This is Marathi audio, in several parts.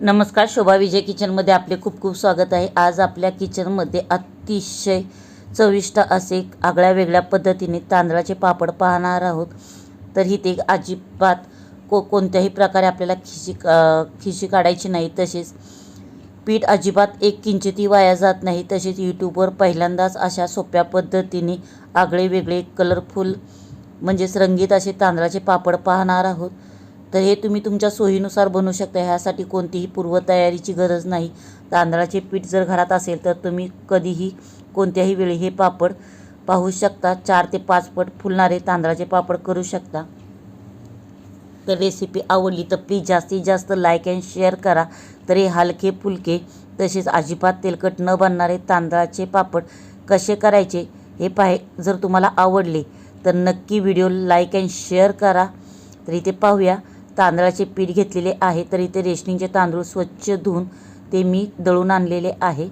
नमस्कार शोभा विजय किचनमध्ये आपले खूप खूप स्वागत आहे. आज आपल्या किचनमध्ये अतिशय चविष्ट असे आगळ्या वेगळ्या पद्धतीने तांदळाचे पापड पाहणार आहोत. तर ही ते अजिबात को कोणत्याही प्रकारे आपल्याला खिशी खिशी काढायची नाही. तसेच पीठ अजिबात एक किंचितही वाया जात नाही. तसेच यूट्यूबवर पहिल्यांदाच अशा सोप्या पद्धतीने आगळे वेगळे कलरफुल म्हणजेच रंगीत असे तांदळाचे पापड पाहणार आहोत. तर हे तुम्ही तुमच्या सोयीनुसार बनवू शकता. ह्यासाठी कोणतीही पूर्वतयारीची गरज नाही. तांदळाचे पीठ जर घरात असेल तर तुम्ही कधीही कोणत्याही वेळी हे पापड पाहू शकता. चार ते पाच पट फुलणारे तांदळाचे पापड करू शकता. तर रेसिपी आवडली तर प्लीज जास्तीत जास्त लाईक अँड शेअर करा. तर हे हलके फुलके तसेच अजिबात तेलकट न बनणारे तांदळाचे पापड कसे करायचे हे पाहे जर तुम्हाला आवडले तर नक्की व्हिडिओ लाईक अँड शेअर करा. तर इथे पाहूया. तांदळाचे पीठ घेतलेले आहे तर इथे रेशनिंगचे तांदूळ स्वच्छ धुवून ते मी दळून आणलेले आहे.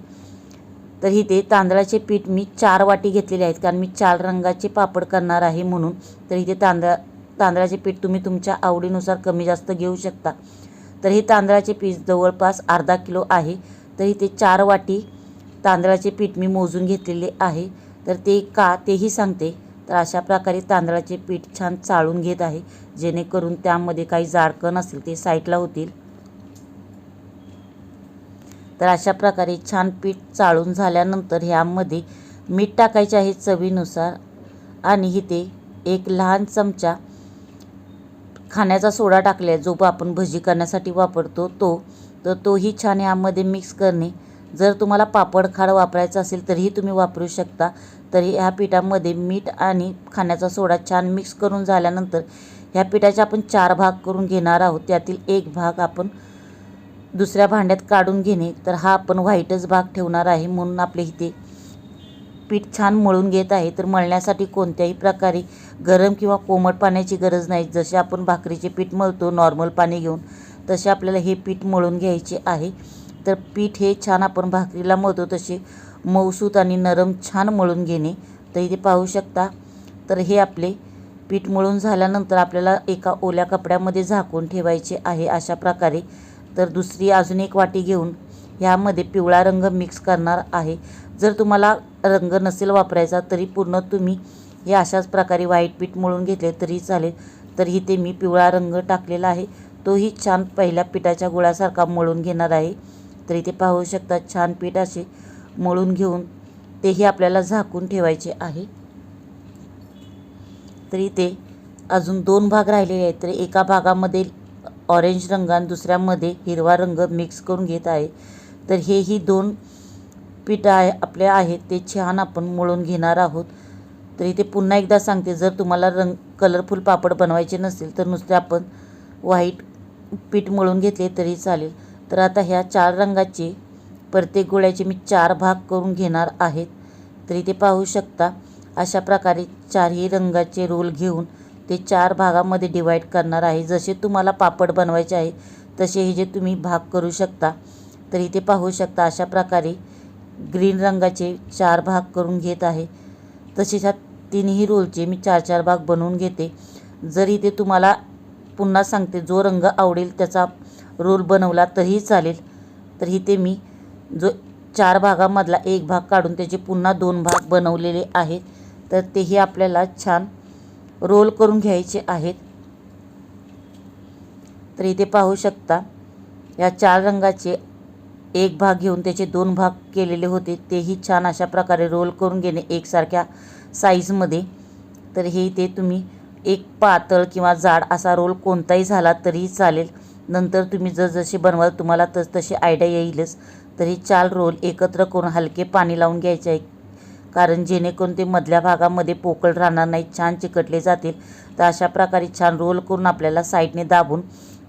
तर इथे तांदळाचे पीठ मी चार वाटी घेतलेले आहेत कारण मी चार रंगाचे पापड करणार आहे म्हणून. तर इथे तांदळा तांदळाचे पीठ तुम्ही तुमच्या आवडीनुसार कमी जास्त घेऊ शकता. तर हे तांदळाचे पीठ जवळपास अर्धा किलो आहे तर इथे चार वाटी तांदळाचे पीठ मी मोजून घेतलेले आहे. तर ते का तेही सांगते. तर अशा प्रकारे तांदळाचे पीठ छान चाळून घेत आहे. जेणेकरून त्यामध्ये काही जाडकण असेल ते साईडला होतील. तर अशा प्रकारे छान पीठ चाळून झाल्यानंतर ह्यामध्ये मीठ टाकायचे आहे चवीनुसार आणि इथे एक लहान चमचा खाण्याचा सोडा टाकला जो आपण भजी करण्यासाठी वापरतो तो. तर तोही छान यामध्ये मिक्स करणे जर तुम्हाला पापड खाड वापरायचं असेल तरीही तुम्ही वापरू शकता. तरी ह्या पिठामध्ये मीठ आणि खाण्याचा सोडा छान मिक्स करून झाल्यानंतर ह्या पिठाचे आपण चार भाग करून घेणार आहोत. त्यातील एक भाग आपण दुसऱ्या भांड्यात काढून घेणे तर हा आपण व्हाईटच भाग ठेवणार आहे. म्हणून आपले इथे पीठ छान मळून घेत आहे. तर मळण्यासाठी कोणत्याही प्रकारे गरम किंवा कोमट पाण्याची गरज नाही. जसे आपण भाकरीचे पीठ मळतो नॉर्मल पाणी घेऊन तसे आपल्याला हे पीठ मळून घ्यायचे आहे. तर पीठ हे छान आपण भाकरीला मळतो तसे मऊसूत आणि नरम छान मळून घेणे. तर इथे पाहू शकता. तर हे आपले पीठ मळून झाल्यानंतर आपल्याला एका ओल्या कपड्यामध्ये झाकून ठेवायचे आहे अशा प्रकारे. तर दुसरी अजून एक वाटी घेऊन ह्यामध्ये पिवळा रंग मिक्स करणार आहे. जर तुम्हाला रंग नसेल वापरायचा तरी पूर्ण तुम्ही हे अशाच प्रकारे व्हाईट पीठ मळून घेतले तरी चालेल. तर इथे मी पिवळा रंग टाकलेला आहे. तोही छान पहिल्या पिठाच्या गुळासारखा मळून घेणार आहे. तर इथे पाहू शकता छान पीठ असे मळून घेऊन तेही आपल्याला झाकून ठेवायचे आहे. तर इथे अजून दोन भाग राहिलेले आहेत. तर एका भागामध्ये ऑरेंज रंग आणि दुसऱ्यामध्ये हिरवा रंग मिक्स करून घेत आहे. तर हेही दोन पीठ आहे आपले आहेत. ते छान आपण मळून घेणार आहोत. तर इथे पुन्हा एकदा सांगते जर तुम्हाला रंग कलरफुल पापड बनवायचे नसेल तर नुसते आपण व्हाईट पीठ मळून घेतले तरी चालेल. तर आता ह्या चार रंगाचे प्रत्येक गोळ्याचे मी चार भाग करून घेणार आहेत. तरी ते पाहू शकता अशा प्रकारे चारही रंगाचे रोल घेऊन ते चार भागामध्ये डिवाईड करणार आहे. जसे तुम्हाला पापड बनवायचे आहे तसे हे जे तुम्ही भाग करू शकता. तर इथे पाहू शकता अशा प्रकारे ग्रीन रंगाचे चार भाग करून घेत आहे. तसेच ह्या तिन्ही रोलचे मी चार चार भाग बनवून घेते. जर इथे तुम्हाला पुन्हा सांगते जो रंग आवडेल त्याचा रोल बनवला तरीही चालेल. तर इथे मी जो चार भागामधला एक भाग काढून त्याचे पुन्हा दोन भाग बनवलेले आहेत. तर तेही आपल्याला छान रोल करून घ्यायचे आहेत. तर इथे पाहू शकता या चार रंगाचे एक भाग घेऊन त्याचे दोन भाग केलेले होते. तेही छान अशा प्रकारे रोल करून घेणे एकसारख्या साईजमध्ये. तर हे इथे तुम्ही एक पातळ किंवा जाड असा रोल कोणताही झाला तरीही चालेल. नंतर तुम्ही जसजशी बनवाल तुम्हाला तस तशी आयडिया येईलच. तरी चार रोल एकत्र करून हलके पाणी लावून घ्यायचे आहे. कारण जेणेकरून ते मधल्या भागामध्ये पोकळ राहणार नाही छान चिकटले जातील. तर अशा प्रकारे छान रोल करून आपल्याला साईडने दाबून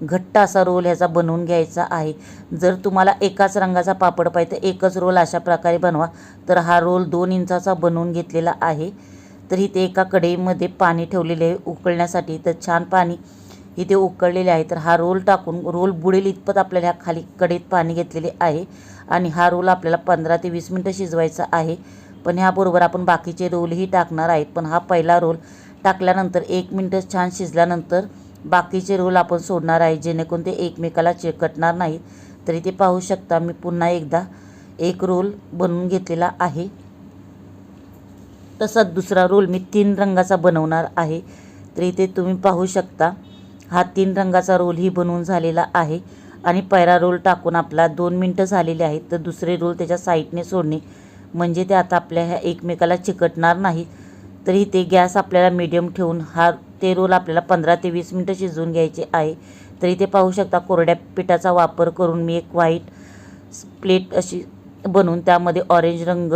घट्ट असा रोल ह्याचा बनवून घ्यायचा आहे. जर तुम्हाला एकाच रंगाचा पापड पाहिजे तर एकच रोल अशा प्रकारे बनवा. तर हा रोल दोन इंचाचा बनवून घेतलेला आहे. तर इथे एका कढईमध्ये पाणी ठेवलेले आहे उकळण्यासाठी. तर छान पाणी इथे उकळलेले आहे. तर हा रोल टाकून रोल बुडेल इतपत आपल्याला ह्या खाली कढईत पाणी घेतलेले आहे. आणि हा रोल आपल्याला पंधरा ते वीस मिनटं शिजवायचा आहे. पण ह्याबरोबर आपण बाकीचे रोलही टाकणार आहेत. पण हा पहिला रोल टाकल्यानंतर एक मिनटं छान शिजल्यानंतर बाकीचे रोल आपण सोडणार आहे. जेणेकरून ते एकमेकाला चिकटणार नाहीत. तरी ते पाहू शकता मी पुन्हा एकदा एक रोल बनवून घेतलेला आहे. तसाच दुसरा रोल मी तीन रंगाचा बनवणार आहे. तर इथे तुम्ही पाहू शकता हा तीन रंगाचा रोलही बनवून झालेला आहे. आणि पहिला रोल टाकून आपला दोन मिनटं झालेले आहेत. तर दुसरे रोल त्याच्या साईडने सोडणे म्हणजे ते आता आपल्या ह्या एकमेकाला चिकटणार नाही तरी ते गॅस आपल्याला मिडियम ठेवून हा ते रोल आपल्याला पंधरा ते वीस मिनटं शिजवून घ्यायचे आहे. तरी ते पाहू शकता कोरड्या पिठाचा वापर करून मी एक व्हाईट प्लेट अशी बनवून त्यामध्ये ऑरेंज रंग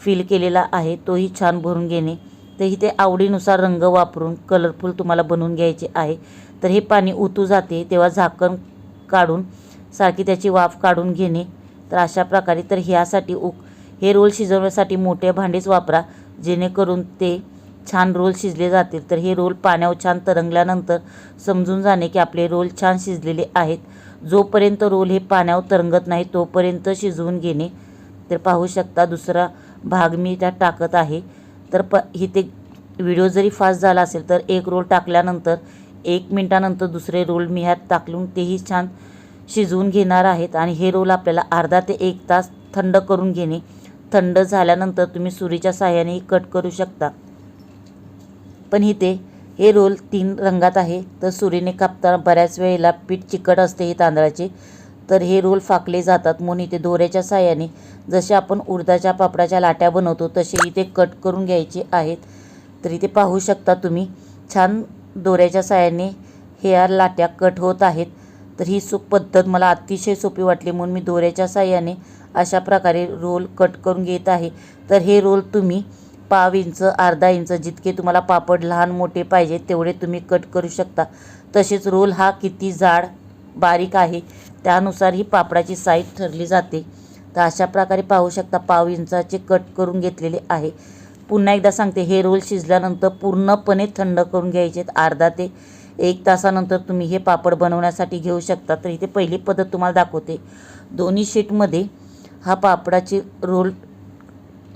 फिल केलेला आहे. तोही छान भरून घेणे. तर इथे आवडीनुसार रंग वापरून कलरफुल तुम्हाला बनवून घ्यायचे आहे. तर हे पाणी उतू जाते तेव्हा झाकण काढून सारखी त्याची वाफ काढून घेणे. तर अशा प्रकारे तर ह्यासाठी उक हे रोल शिजवण्यासाठी मोठे भांडेच वापरा जेणेकरून ते छान रोल शिजले जातील. तर हे रोल पाण्यावर छान तरंगल्यानंतर समजून जाणे की आपले रोल छान शिजलेले आहेत. जोपर्यंत रोल हे पाण्यावर तरंगत नाही तोपर्यंत शिजवून घेणे. तर पाहू शकता दुसरा भाग मी त्यात टाकत आहे. तर प इथे व्हिडिओ जरी फास्ट झाला असेल तर एक रोल टाकल्यानंतर एक मिनटानंतर दुसरे रोल मी ह्यात टाकलून तेही छान शिजवून घेणार आहेत. आणि हे रोल आपल्याला अर्धा ते एक तास थंड करून घेणे. थंड झाल्यानंतर तुम्ही सुरीच्या साह्याने कट करू शकता. पण इथे हे रोल तीन रंगात आहे. तर सुरीने कापताना बऱ्याच वेळेला पीठ चिकट असते हे तांदळाचे. तर हे रोल फाकले जातात. म्हणून इथे दोऱ्याच्या साह्याने जसे आपण उडदाच्या पापडाच्या लाट्या बनवतो तसे इथे कट करून घ्यायचे आहेत. तर इथे पाहू शकता तुम्ही छान दोऱ्याच्या साह्याने हे लाट्या कट होत आहेत. तर ही सुख पद्धत मला अतिशय सोपी वाटली म्हणून मी दोऱ्याच्या साह्याने अशा प्रकारे रोल कट करून घेत आहे. तर हे रोल तुम्ही पाव इंच अर्धा इंच जितके तुम्हाला पापड लहान मोठे पाहिजे तेवढे तुम्ही कट करू शकता. तसेच रोल हा किती जाड बारीक आहे. त्यानुसार ही पापडाची साईज ठरली जाते. तर अशा प्रकारे पाहू शकता पाव इंचाचे कट करून घेतलेले आहे. पुन्हा एकदा सांगते हे रोल शिजल्यानंतर पूर्णपणे थंड करून घ्यायचे अर्धा ते एक तासानंतर तुम्ही हे पापड बनवण्यासाठी घेऊ शकता. तर इथे पहिली पद्धत तुम्हाला दाखवते. दोन्ही शीटमध्ये हा पापडाची रोल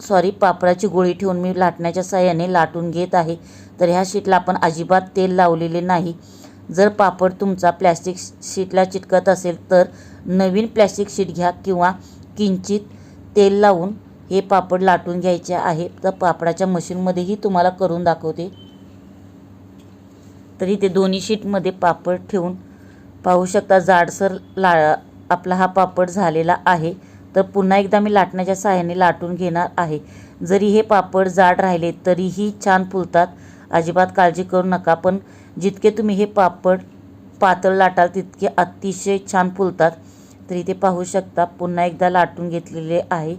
सॉरी पापडाची गोळी ठेवून मी लाटण्याच्या साह्याने लाटून घेत आहे. तर ह्या शीटला आपण अजिबात तेल लावलेले नाही. जर पापड तुमचा प्लॅस्टिक शीटला चिटकत असेल तर नवीन प्लॅस्टिक शीट घ्या किंवा किंचित तेल लावून हे पापड लाटून घ्यायचे आहे. तर पापडाच्या मशीनमध्येही तुम्हाला करून दाखवते. तर इथे दोन्ही शीटमध्ये पापड ठेवून पाहू शकता जाडसर ला आपला हा पापड झालेला आहे. तर पुन्हा एकदा मी लाटण्याच्या सहाय्याने लाटून घेणार आहे. जरी हे पापड जाड राहिले तरीही छान फुलतात. अजिबात काळजी करू नका पण जितके तुम्ही हे पापड पातळ लाटाल तितके अतिशय छान फुलतात. तर इथे पाहू शकता पुन्हा एकदा लाटून घेतलेले आहे.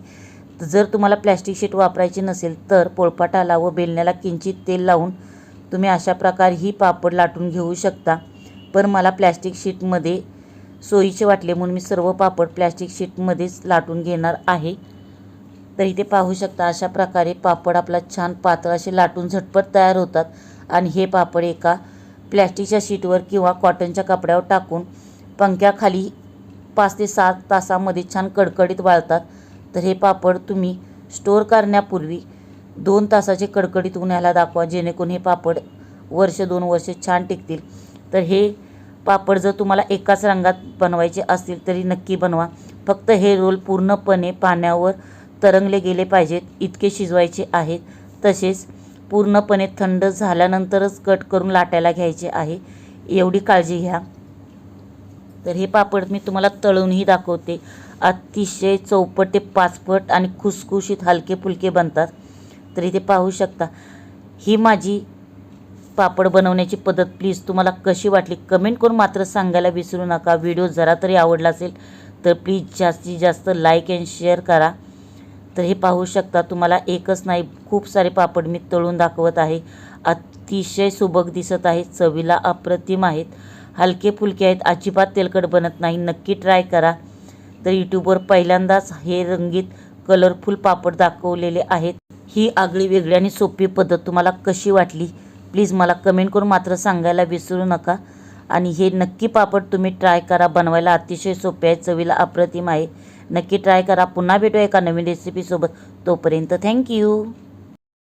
जर तुम्हाला प्लॅस्टिक शीट वापरायची नसेल तर पोळपाटाला व बेलण्याला किंचित तेल लावून तुम्ही अशा प्रकारे ही पापड लाटून घेऊ शकता. पण मला प्लॅस्टिक शीटमध्ये सोयीचे वाटले म्हणून मी सर्व पापड प्लॅस्टिक शीटमध्येच लाटून घेणार आहे. तर इथे पाहू शकता अशा प्रकारे पापड आपला छान पातळ असे लाटून झटपट तयार होतात. आणि हे पापड एका प्लॅस्टिकच्या शीटवर किंवा कॉटनच्या कपड्यावर टाकून पंख्याखाली पाच ते सात तासामध्ये छान कडकडीत वाळतात. तर हे पापड तुम्ही स्टोअर करण्यापूर्वी दोन तासाचे कडकडीत उन्हाळ्याला दाखवा जेणेकरून हे पापड वर्ष दोन वर्ष छान टिकतील. तर हे पापड जर तुम्हाला एकाच रंगात बनवायचे असतील तरी नक्की बनवा. फक्त हे रोल पूर्णपणे पाण्यावर तरंगले गेले पाहिजेत इतके शिजवायचे आहेत. तसेच पूर्णपणे थंड झाल्यानंतरच कट करून लाटायला घ्यायचे आहे. एवढी काळजी घ्या. तर हे पापड मी तुम्हाला तळूनही दाखवते. अतिशय चौपट ते पाचपट आणि खुसखुशीत हलके फुलके बनतात. तर इथे पाहू शकता. ही माझी पापड बनवण्याची पद्धत प्लीज तुम्हाला कशी वाटली? कमेंट करून मात्र सांगायला विसरू नका. व्हिडिओ जरा तरी आवडला असेल तर प्लीज जास्तीत जास्त लाईक अँड शेअर करा. तर हे पाहू शकता तुम्हाला एकच नाही खूप सारे पापड मी तळून दाखवत आहे. अतिशय सुबक दिसत आहे चवीला अप्रतिम आहेत. हलके फुलके आहेत अजिबात तेलकट बनत नाही नक्की ट्राय करा. तर यूट्यूबवर पहिल्यांदाच हे रंगीत कलरफुल पापड दाखवलेले आहेत. ही आगळी वेगळी आणि सोपी पद्धत तुम्हाला कशी वाटली? प्लीज मला कमेंट करून मात्र सांगायला विसरू नका. आणि हे नक्की पापड तुम्ही ट्राय करा बनवायला अतिशय सोपे आहे चवीला अप्रतिम आहे. नक्की ट्राय करा. पुन्हा भेटूया एका नवीन रेसिपीसोबत तोपर्यंत थँक्यू